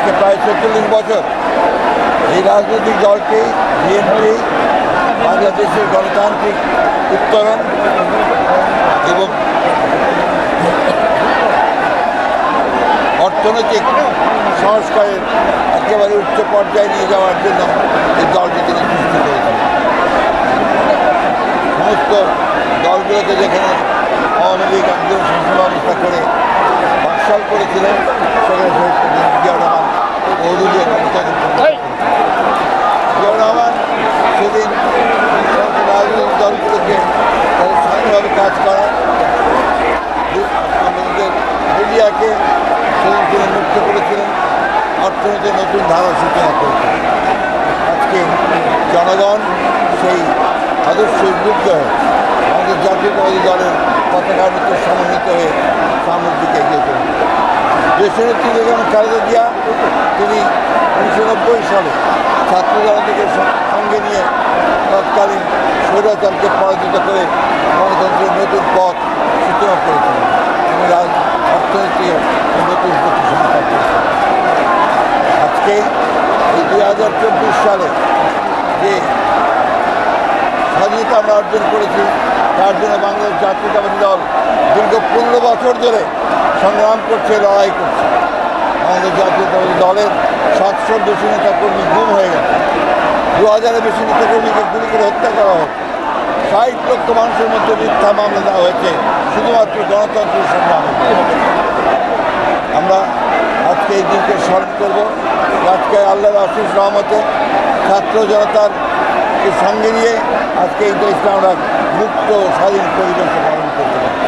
আজকে প্রায় চল্লিশ বছর। এই রাজনৈতিক দলটি বিএনপি, বাংলাদেশের গণতান্ত্রিক উত্তরণ এবং অর্থনৈতিক সংস্কারের একেবারে উচ্চ পর্যায়ে নিয়ে যাওয়ার জন্য এই দলটি তিনি সৃষ্টি করেছেন। সমস্ত দলগুলোকে যেখানে আওয়ামী লীগ একজন শাসন ব্যবস্থা করে বাকশাল করেছিলেন, সেখানে শহীদ প্রেসিডেন্ট জিয়া রহমান মৌদুদিয়া কমিটাকে জিয়া রহমান সেদিন সমস্ত রাজনৈতিক দলগুলোকে তাদের স্বাধীনভাবে কাজ করা আমাদের মিডিয়াকে সেদিন তিনি মুক্ত করেছিলেন অর্থনীতির নতুন ধারা সূচনা করেছিলেন আজকে জনগণ সেই আদর্শ উদ্বুদ্ধ হয়ে আমাদের জাতীয়তাবাদী দলের পতাকার ভিতরে সমন্বিত হয়ে সামনের দিকে এগিয়ে চলেছে। দেশনেত্রী বেগম খালেদা জিয়া, তিনি উনিশশো নব্বই সালে ছাত্র জনতাকে সঙ্গে নিয়ে তৎকালীন স্বৈরাচারকে পরাজিত করে গণতন্ত্রের নতুন পথ সূচনা করেছিলেন এবং রাজ অর্থনীতিও নতুন গতি সংস্কার করেছিলেন আজকে এই দুই হাজার চব্বিশ সালে যে স্বাধীনতা আমরা অর্জন করেছি, তার জন্য বাংলাদেশ জাতীয়তাবাদী দল দীর্ঘ পনেরো বছর ধরে সংগ্রাম করছে, লড়াই করছে। বাংলাদেশ জাতীয়তাবাদী দলের সাতশোর বেশি নেতাকর্মী গুম হয়ে গেছে। দু হাজারের বেশি নেতাকর্মীকে গুলি করে হত্যা করা হয়েছে ষাট লক্ষ মানুষের মধ্যে মিথ্যা মামলা দেওয়া হয়েছে, শুধুমাত্র গণতন্ত্রের সংগ্রামে আমরা আজকে এই দিনকে স্মরণ করব। আজকে আল্লাহর আশিস রহমতে ছাত্র জনতারকে সঙ্গে নিয়ে আজকে এই দেশটা আমরা মুক্ত, স্বাধীন পরিবেশে পালন করতে পারছি।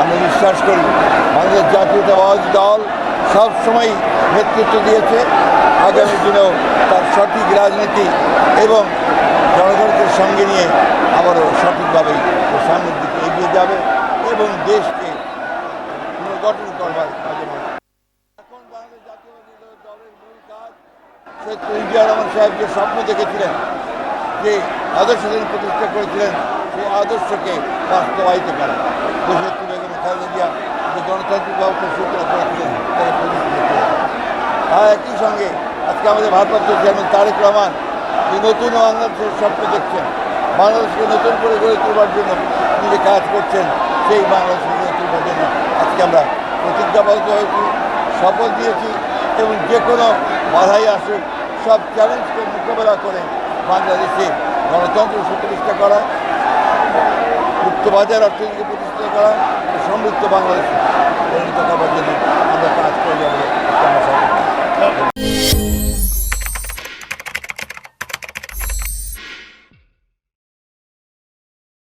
আমরা বিশ্বাস করি, বাংলাদেশ জাতীয়তাবাদী দল সবসময় নেতৃত্ব দিয়েছে। আগামী দিনেও তার সঠিক রাজনীতি এবং জনগণকে সঙ্গে নিয়ে আবারও সঠিকভাবে সামনের দিকে এগিয়ে যাবে এবং দেশকে পুনর্গঠন করবার কাজে লাগবে। এখন বাংলাদেশ জাতীয়তাবাদী দলের মূল কাজ শেখ মুজিবুর রহমান সাহেব যে স্বপ্ন দেখেছিলেন, যে আদর্শ তিনি প্রতিষ্ঠা করেছিলেন, সেই আদর্শকে বাস্তবায়িত করা। দেশনেত্রী বেগম খালেদা যে গণতান্ত্রিক ব্যবস্থা সূচনা করেছিলেন তাকে প্রতিষ্ঠিত আর একই সঙ্গে আজকে আমাদের ভারপ্রাপ্ত চেয়ারম্যান তারেক রহমান যে নতুন বাংলাদেশের স্বপ্ন দেখছেন, বাংলাদেশকে নতুন করে গড়ে তোলবার জন্য তিনি কাজ করছেন, সেই বাংলাদেশকে গড়ে তোলবার জন্য আজকে আমরা প্রতিজ্ঞাবদ্ধ হয়েছি, শপথ দিয়েছি। এবং যে কোনো বাধাই আসুক, সব চ্যালেঞ্জকে মোকাবেলা করে বাংলাদেশে গণতন্ত্র প্রতিষ্ঠা করা মুক্ত বাজার অর্থনীতি প্রতিষ্ঠা করা, সমৃদ্ধ বাংলাদেশ পরিণত